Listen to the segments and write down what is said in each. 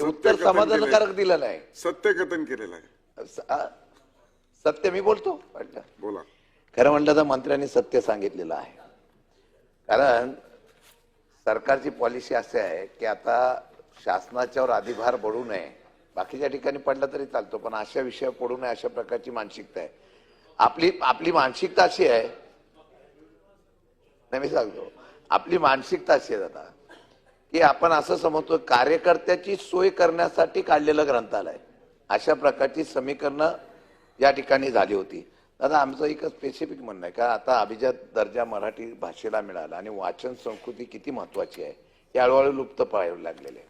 उत्तर समाधानकारक दिलं नाही. केलंय. सत्यकथन केलेलं आहे. सत्य मी बोलतो? म्हटलं बोला. खरं म्हटलं तर मंत्र्यांनी सत्य सांगितलेलं आहे. कारण सरकारची पॉलिसी अशी आहे की आता शासनाच्यावर अधिभार पडू नये. बाकीच्या ठिकाणी पडला तरी चालतो पण अशा विषयावर पडू नये अशा प्रकारची मानसिकता आहे. आपली आपली मानसिकता अशी आहे. नाही मी सांगतो. आपली मानसिकता अशी आहे दादा. की आपण असं समजतो कार्यकर्त्याची सोय करण्यासाठी काढलेलं ग्रंथालय. अशा प्रकारची समीकरणं या ठिकाणी झाली होती. दादा आमचं एक स्पेसिफिक म्हणणं आहे का? आता अभिजात दर्जा मराठी भाषेला मिळाला आणि वाचन संस्कृती किती महत्वाची आहे हे हळूहळू लुप्त पाहायला लागलेले आहे.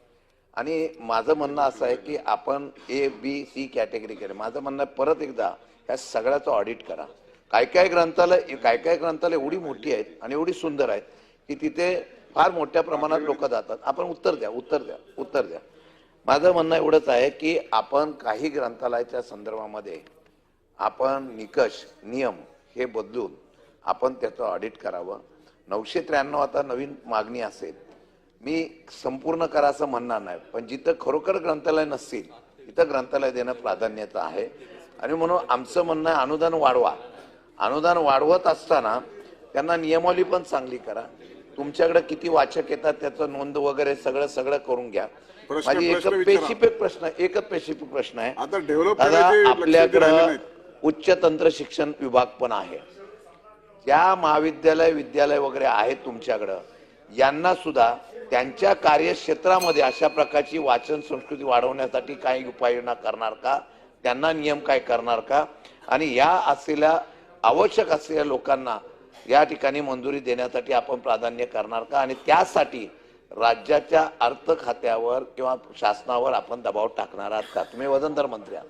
आणि माझं म्हणणं असं आहे की आपण ए बी सी कॅटेगरी केले. माझं म्हणणं आहे परत एकदा ह्या सगळ्याचं ऑडिट करा. काय काय ग्रंथालय काय काय ग्रंथालय एवढी मोठी आहेत आणि एवढी सुंदर आहेत की तिथे फार मोठ्या प्रमाणात लोक जातात. आपण उत्तर द्या उत्तर द्या उत्तर द्या. माझं म्हणणं एवढंच आहे की आपण काही ग्रंथालयाच्या संदर्भामध्ये आपण निकष नियम हे बदलून आपण त्याचं ऑडिट करावं. नऊशे त्र्याण्णव आता नवीन मागणी असेल. मी संपूर्ण करा असं म्हणणार नाही पण जिथं खरोखर ग्रंथालय नसतील तिथं ग्रंथालय देणं प्राधान्याचं आहे. आणि म्हणून आमचं म्हणणं आहे अनुदान वाढवा. अनुदान वाढवत असताना त्यांना नियमावली पण चांगली करा. तुमच्याकडे किती वाचक येतात त्याचं नोंद वगैरे सगळं सगळं करून घ्या. माझी एक. स्पेसिफिक प्रश्न एकच स्पेसिफिक प्रश्न आहे. आता आपल्याकडं. उच्च तंत्र शिक्षण विभाग पण आहे. ज्या महाविद्यालय विद्यालय वगैरे आहेत तुमच्याकडं. यांना सुद्धा त्यांच्या कार्यक्षेत्रामध्ये अशा प्रकारची वाचन संस्कृती वाढवण्यासाठी काही उपाययोजना करणार का? त्यांना नियम काय करणार का? आणि या असलेल्या आवश्यक असलेल्या लोकांना या ठिकाणी मंजुरी देण्यासाठी आपण प्राधान्य करणार का? आणि त्यासाठी राज्याच्या अर्थ खात्यावर किंवा शासनावर आपण दबाव टाकणार आहात का? तुम्ही वजनदार मंत्री आहात.